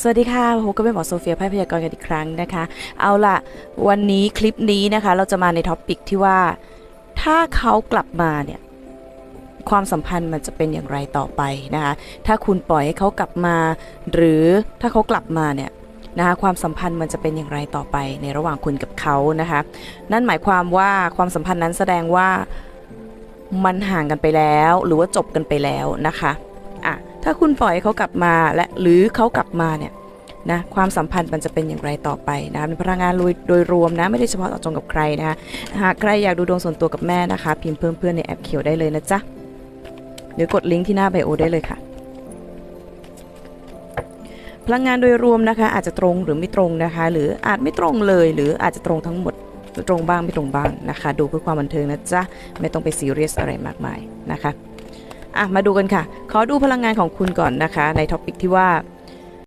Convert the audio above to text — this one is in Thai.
สวัสดีค่ะพบกับหมอโซเฟียไพ่พยากรณ์กันอีกครั้งนะคะ เอาล่ะ วันนี้คลิปนี้นะคะ เราจะมาในท็อปปิกที่ว่า ถ้าเขากลับมาเนี่ย ความสัมพันธ์มันจะเป็นอย่างไรต่อไปนะคะ ถ้าคุณปล่อยให้เขากลับมา หรือถ้าเขากลับมาเนี่ยนะคะความสัมพันธ์มันจะเป็นอย่างไรต่อไปในระหว่างคุณกับเขานะคะ นั่นหมายความว่าความสัมพันธ์นั้นแสดงว่ามันห่างกันไปแล้ว หรือว่าจบกันไปแล้วนะคะ ถ้าคุณปล่อยเขากลับมาและหรือเขากลับมาเนี่ยนะความสัมพันธ์มันจะเป็นอย่างไรต่อไปนะเป็นพลังงานโดยโดยรวมนะไม่ได้เฉพาะเจาะจงกับใครนะคะหากใครอยากดูดวงส่วนตัวกับแม่นะคะ พิมพ์เพิ่มเพื่อนในแอปเขียวได้เลยนะจ๊ะหรือกดลิงก์ที่หน้าไบโอได้เลยค่ะ พลังงานโดยรวมนะคะ อาจจะตรงหรือไม่ตรงนะคะ หรืออาจไม่ตรงเลยหรืออาจจะตรงทั้งหมดตรงบ้างไม่ตรงบ้างนะคะ ดูเพื่อความบันเทิงนะจ๊ะไม่ต้องไปซีเรียสอะไรมากมายนะคะ อะมาดูกันค่ะ ขอดูพลังงานของคุณก่อนนะคะ ในท็อปิกที่ว่า